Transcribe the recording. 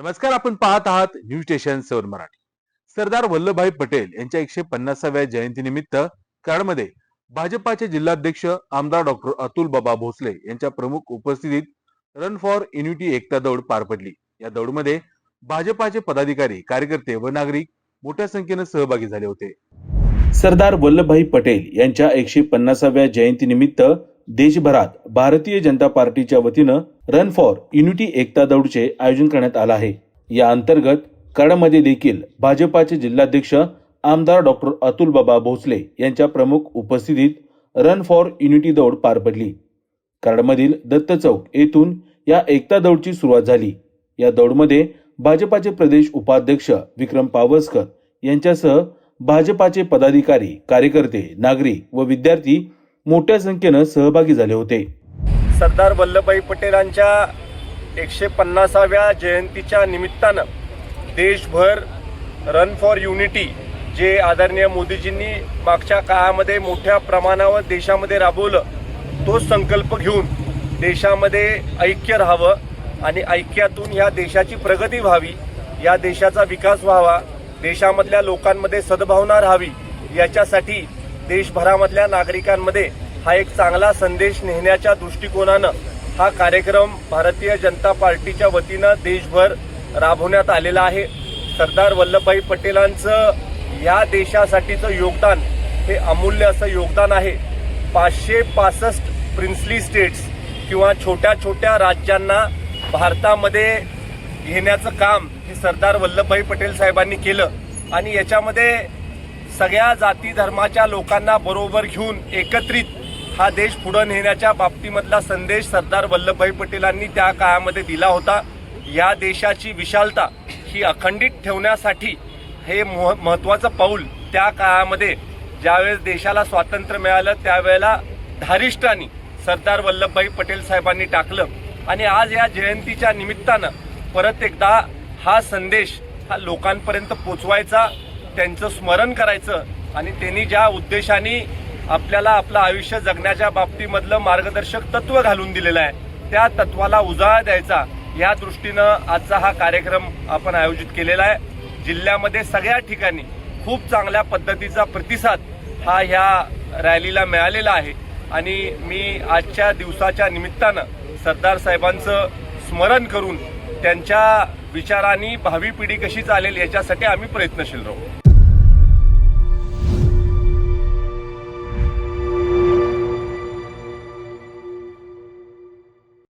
नमस्कार आपण पाहत आहात न्यूज स्टेशन सौर मराठी. सरदार वल्लभभाई पटेल यांच्या एकशे पन्नासाव्या जयंतीनिमित्त कराडमध्ये भाजपाचे जिल्हाध्यक्ष आमदार डॉक्टर अतुल बाबा भोसले यांच्या प्रमुख उपस्थितीत रन फॉर युनिटी एकता दौड पार पडली. या दौडमध्ये भाजपाचे पदाधिकारी कार्यकर्ते व नागरिक मोठ्या संख्येने सहभागी झाले होते. सरदार वल्लभभाई पटेल यांच्या एकशे पन्नासाव्या जयंतीनिमित्त देशभरात भारतीय जनता पार्टीच्या वतीनं रन फॉर युनिटी एकता दौडचे आयोजन करण्यात आलं आहे. या अंतर्गत कराडमध्ये देखील भाजपाचे जिल्हाध्यक्ष आमदार डॉक्टर अतुल बाबा भोसले यांच्या प्रमुख उपस्थितीत रन फॉर युनिटी दौड पार पडली. कराडमधील दत्त चौक येथून या एकता दौडची सुरुवात झाली. या दौडमध्ये भाजपाचे प्रदेश उपाध्यक्ष विक्रम पावसकर यांच्यासह भाजपाचे पदाधिकारी कार्यकर्ते नागरिक व विद्यार्थी मोठ्या संख्येनं सहभागी झाले होते. सरदार वल्लभभाई पटेलांच्या एकशे पन्नासाव्या जयंतीच्या निमित्तानं देशभर रन फॉर युनिटी जे आदरणीय मोदीजींनी मागच्या काळामध्ये मोठ्या प्रमाणावर देशामध्ये राबवलं तो संकल्प घेऊन देशामध्ये ऐक्य राहावं आणि ऐक्यातून या देशाची प्रगती व्हावी या देशाचा विकास व्हावा देशामधल्या लोकांमध्ये सद्भावना राहावी याच्यासाठी देशभरामधल्या नागरिकांमध्ये हा एक चांगला संदेश नेण्याच्या दृष्टिकोनानं हा कार्यक्रम भारतीय जनता पार्टीच्या वतीनं देशभर राबवण्यात आलेला आहे. सरदार वल्लभभाई पटेलांचं या देशासाठीचं योगदान हे अमूल्य असं योगदान आहे. पाचशे पासष्ट प्रिन्सली स्टेट्स किंवा छोट्या छोट्या राज्यांना भारतामध्ये घेण्याचं काम हे सरदार वल्लभभाई पटेल साहेबांनी केलं. आणि याच्यामध्ये सगळ्या जाती धर्माच्या लोकांना बरोबर घेऊन एकत्रित हा देश पुढं नेण्याच्या बाबतीमधला संदेश सरदार वल्लभभाई पटेलांनी त्या काळामध्ये दिला होता. या देशाची विशालता ही अखंडित ठेवण्यासाठी हे मह- महत्त्वाचं पाऊल त्या काळामध्ये ज्यावेळेस देशाला स्वातंत्र्य मिळालं त्यावेळेला धारिष्टांनी सरदार वल्लभभाई पटेल साहेबांनी टाकलं. आणि आज या जयंतीच्या निमित्तानं परत एकदा हा संदेश हा लोकांपर्यंत पोचवायचा त्यांचं स्मरण करायचं आणि त्यांनी ज्या उद्देशाने आपल्याला आपलं आयुष्य जगण्याच्या बाबतीमधलं मार्गदर्शक तत्व घालून दिलेलं आहे. त्या तत्वाला उजाळा द्यायचा या दृष्टीनं आजचा हा कार्यक्रम आपण आयोजित केलेला आहे. जिल्ह्यामध्ये सगळ्या ठिकाणी खूप चांगल्या पद्धतीचा प्रतिसाद हा ह्या रॅलीला मिळालेला आहे. आणि मी आजच्या दिवसाच्या निमित्तानं सरदार साहेबांचं स्मरण करून त्यांच्या विचारांनी भावी पिढी कशी चालेल याच्यासाठी आम्ही प्रयत्नशील राहू.